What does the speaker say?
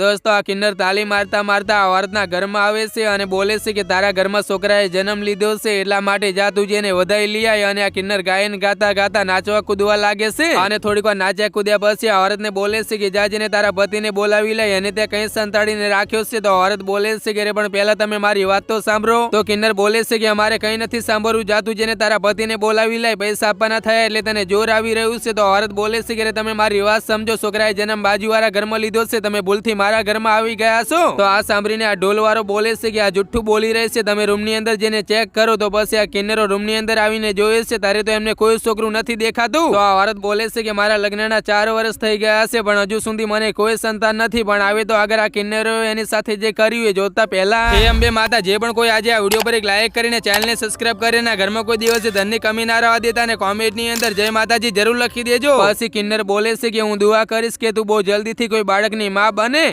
દોસ્તો, આ કિન્નર તાલી મારતા મારતા અવારતના ઘરમાં આવે છે અને બોલે છે કે તારા ઘરમાં છોકરાએ જન્મ લીધો છે, એટલા માટે જા તું જેને વધાઈ લઈ આય અને આ કિન્નર ગાયન ગાતા ગાતા નાચવા કૂદવા લાગે છે. અને થોડીક વાર નાચ્યા કૂદ્યા પછી અવારતને બોલે છે કે જા તારા પતિને બોલાવી લઈ અને તે કઈ સંતાડીને રાખ્યો છે. તો અવારત બોલે છે કે પણ પહેલા તમે મારી વાત તો સાંભળો. તો કિન્નર બોલે છે કે અમારે કઈ નથી સાંભળવું, જા તું જેને તારા પતિને બોલાવી લઈ, પૈસા આપવાના થયા એટલે તને જોર આવી રહ્યું છે. તો અવારત બોલે છે કે તમે મારી વાત સમજો, છોકરાએ જન્મ બાજુવાળા ઘરમાં લીધો છે, તમે ભૂલથી મારા ઘરમાં આવી ગયા છો? તો આ સાંભળીને આ ઢોલવાળો બોલે છે કે આ જુઠ્ઠું બોલી રહે છે. તમે રૂમની અંદર જેને ચેક કરો તો પછી આ કિન્નરો રૂમની અંદર આવીને જોયે છે. તારે તો એમને કોઈ છોકરું નથી દેખાતું. તો આ વારત બોલે છે કે મારા લગ્નના ચાર વર્ષ થઈ ગયા છે, પણ હજુ સુધી મને કોઈ સંતાન નથી. પણ આવે તો આગળ આ કિન્નરો એની સાથે જે કર્યું એ જોતા પહેલા હે અંબે માતા, જે પણ કોઈ આજે આ વીડિયો પર એક લાઇક કરીને ચેનલને સબસ્ક્રાઇબ કરીને ઘરમાં કોઈ દિવસે ધનની કમી ના રહેવા દેતા અને કોમેન્ટની અંદર જય માતાજી જરૂર લખી દેજો. પછી કિન્નર બોલે છે કે હું દુઆ કરીશ કે તું બહુ જલ્દીથી કોઈ બાળકની મા બને.